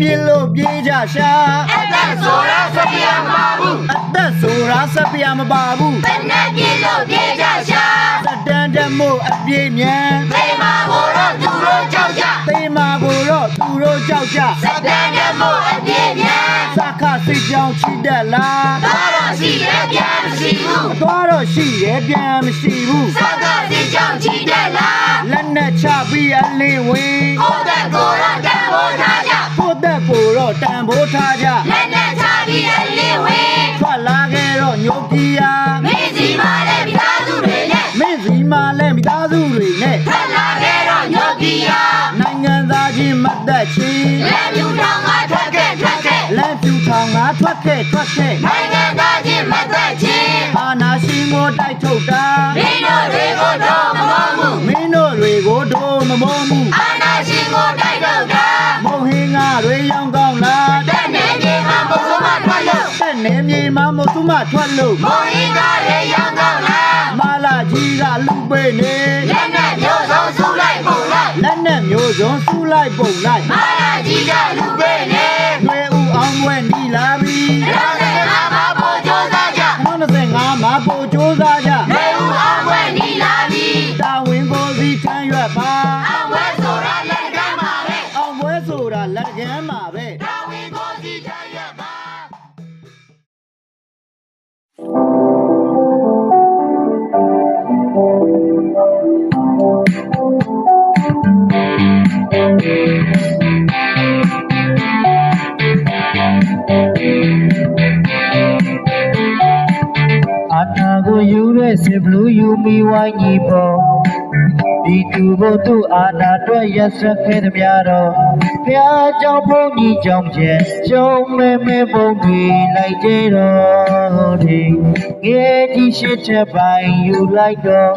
နဲ့ပြေးလို့ပြေးကြရှာအသက်ဆိုတာစပြမပါဘူးအသက်ဆိုတာစက်ပြမပါဘူးဘယ်နဲ့ပြေလို့ပြေကြရှာစတန်တမို့အပြေးမြန်သိမာကိုတော့သူတို့ကြောက်ကြသေမာကိုတော့သူတို့ကြောက်ကြစတဲ့တဲ့မို့အပြည့်များစခစိတ်ကြောင်ချီတက်လာတော့တော့ရှိရဲ့ပြန်မရှိဘူးသွားတော့ရှိရဲ့ပြန်မရှိဘူးစကားစီကြောင့်ချီတဲ့လားလက်နဲ့ချပြီးအလေးဝင်ကိုယ့်တဲ့ကိုယ်တော့တန်ဖိုးထားကြကိုယ့်သက်ကို တော့တန်ဖိုးထားကြလက်နဲ့ချပြီးအလေးဝင်ထွက်လာခဲ့တော့ညိုကြီးယာမင်းစီပါတဲ့မိသားစုတွေနဲ့မင်းစီမာလဲမိသားစုတွေနဲ့ထက်လာခဲ့တော့ညိုကြီးယာနိုင်ငံသားချင်းမတ်သက်ချီလက်လူထောင်ကထွက်ခဲ့ထွက်ခဲ့လက်ပြူထောင်ငါထွက်ခဲ့ထွက်ခဲ့ တွေရောင်းကောင်းလားတဲ့နေမြေမှာဘုရားမထွက်လို့တဲ့နေမြေမှာမုတ်သူမထွက်လို့မော်ရင်ကားရေရောင်းကောင်းလားမာလာကြီးကလူပေးနေလက်နဲ့မျိုးစုံဆူလိုက်ပုံလိုက်လက်နဲ့မျိုးစုံစူးလိုက်ပုံလိုက်မာလာကြီးကလူပဲနေရွေဦးအောင်ဝဲနီလာပြီတော့လည်းငါမဖို့ကြိုးစားကြ95မှာပို့ကြိုးစားကြ အာနာကိုယူတဲ့စင်ဘလူးယူမီဝိုင်းကြီးပေါ်ဒီသူဘုသူအာနာအတွက်ရက်ဆက်ခဲ့သည်များတော့ဖျားကြောင့်ဘုန်းကြီးကြောင့်ကျဲကျုံမဲမဲဘုံတွေလိုက်ကြတော့ဒီငယ်ကြီးရှစ်ချက်ပိုင်းယူလိုက်တော့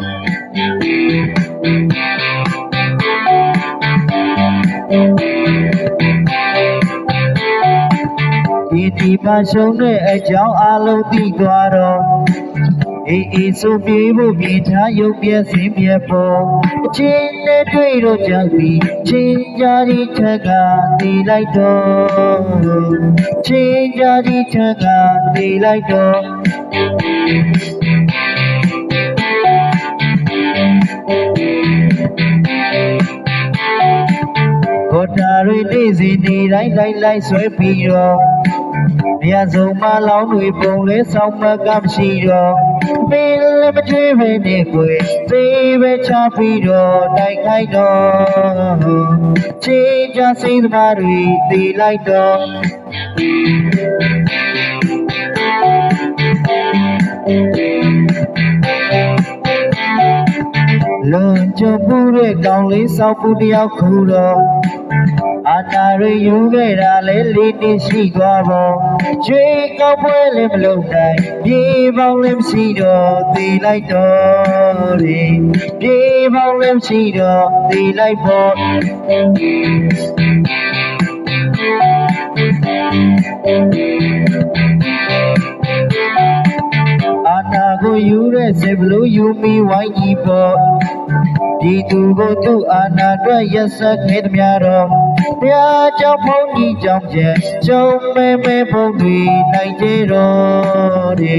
ဒီဒီပါရှုံးတဲ့အကြောင်းအလုံးသိသွားတော့အေးအေးဆိုပြေဖို့မြေထားရုပ်ပြက်စင်းပြက်ပေါ်အချင်းနဲ့တွေ့တော့ကြောက်ပြီးချင်းကြဒီထက်ကတည်လိုက်တော့ချင်းကြဒီထက်ကတည်လိုက်တော့ စီနေတိုင်းလိုက်လိုက်ဆွဲပြီးတော့မြတ်ဆုံးမလောင်းတွေပုံလဲဆောင်မကမရှိတော့ပင်လည်းမကျွေးပဲနေကိုယ်သေပဲချပြီးတော့တိုက်ခိုက်တော့ချေကြစိတ်သမားတွေတည်လိုက်တော့လွန်ကြပူတဲ့ကောင်းလေးစောက်ပူတယောက်ခုတော့ အာနာရယူခဲ့တာလေလေးနှစ်ရှိသွားပေါ်ကျွေးကောက်ပွဲလည်းမလုပ်နိုင်ပြေပေါင်းလည်းမရှိတော့သေလိုက်တော့ဒီပြေပေါင်းလည်းမရှိတော့သေလိုက်ပေါ်အာနာကိုယူတဲ့စေဘလို့ယူမီဝိုင်းကြီးပေါ် ဒီသူကိုသူ့အာနာအတွက်ရက်ဆက်ခဲ့သည်များတော့ဘုရားကြောင့်ဘုန်းကြီးကြောင့်ကျဲကျုံမဲမဲဘုန်းတွေနိုင်ကြတော့ဒီ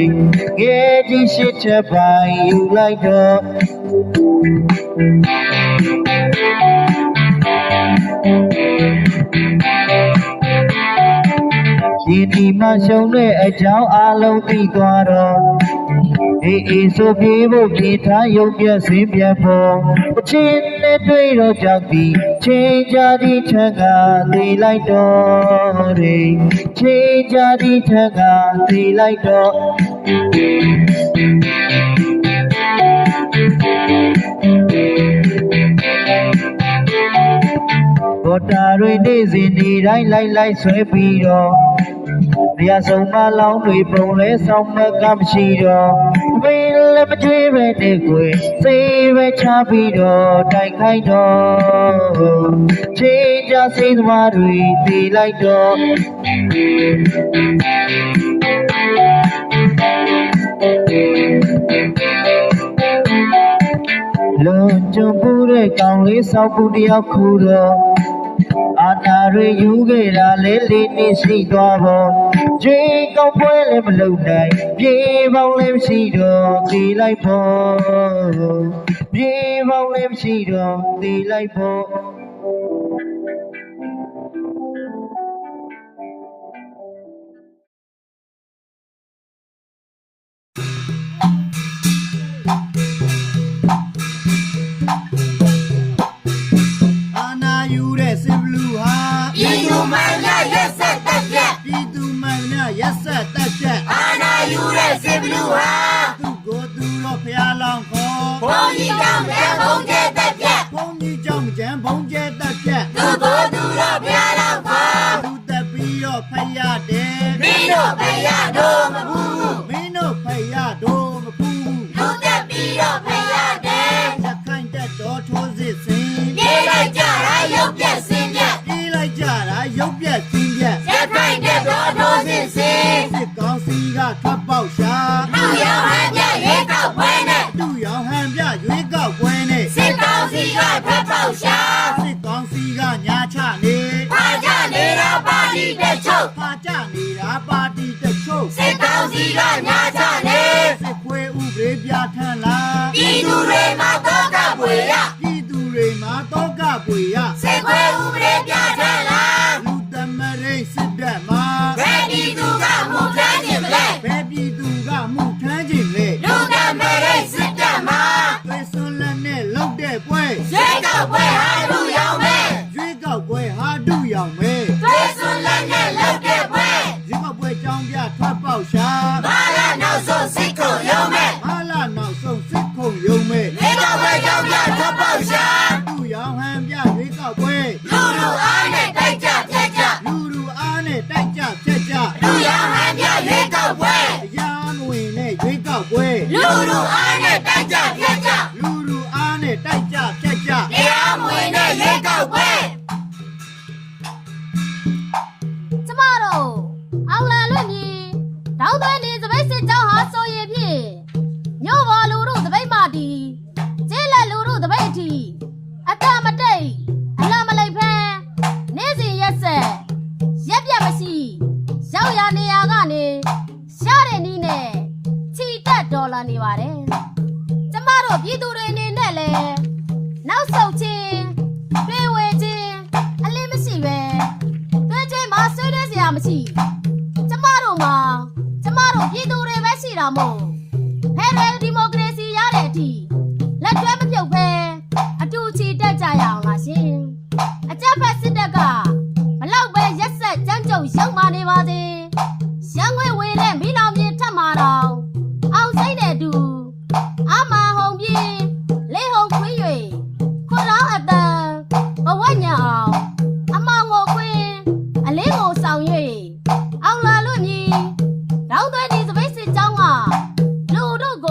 ငယ်ကြီးရှစ်ချက်ပိုင်းယူလိုက်တော့ဒီဒီမှရှုံးတဲ့အကြောင်းအလုံးသိသွားတော့ အေးအေးဆိုပြေဖို့ပြေထားရုပ်ပြက်စင်းပြက်ဖို့အချင်းနဲ့တွေ့တော့ကြောက်ပြီးချင်းကြသည်ထက်ကသိလိုက်တော့ဒီချင်းကြသည်ထက်ကသိလိုက်တော့ဘောတာတွေနေစဉ်နေတိုင်းလိုက်လိုက်ဆွဲပြီးတော့တရားဆုံးမလောင်းတွေပုံလဲဆောင်မကမရှိတော့ဘယ်လည်း မကျွေးပဲနေကိုယ်စေးပဲချပြီးတော့တိုက်ခိုက်တော့ချေကြစိတ်သမားတွေတည်လိုက်တော့လွန်ကြုံပူတဲ့ကောင်လေးစောက်ပူတယောက်ခုတော့ အာနာတွေယူခဲ့တာလဲလေးနည်းရှိသွားပေါ်ကြွေးကောက်ပွဲလည်းမလုံနိုင်ပြေပေါင်းလည်းမရှိတော့ဒီလိုက်ပေါ်ပြေပေါင်းလည်းမရှိတော့ဒီလိုက်ပေါ် 索菲亚 တော့ကကွေရစေခွဲဥပဒေပြ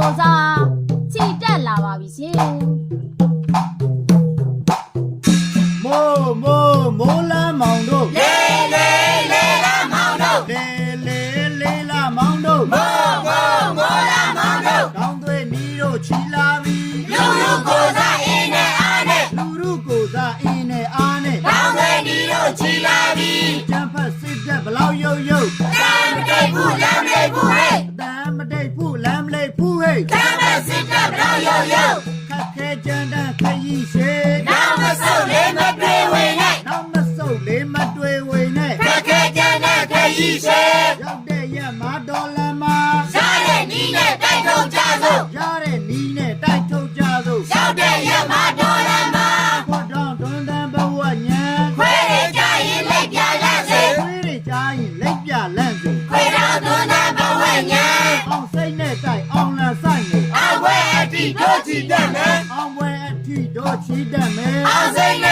ကိုစားချီတက်လာပါပြီရှင် ချီတက်မယ်အောင်ပွဲအထိတော့ချီတက်မယ်အာစိမ့်နဲ့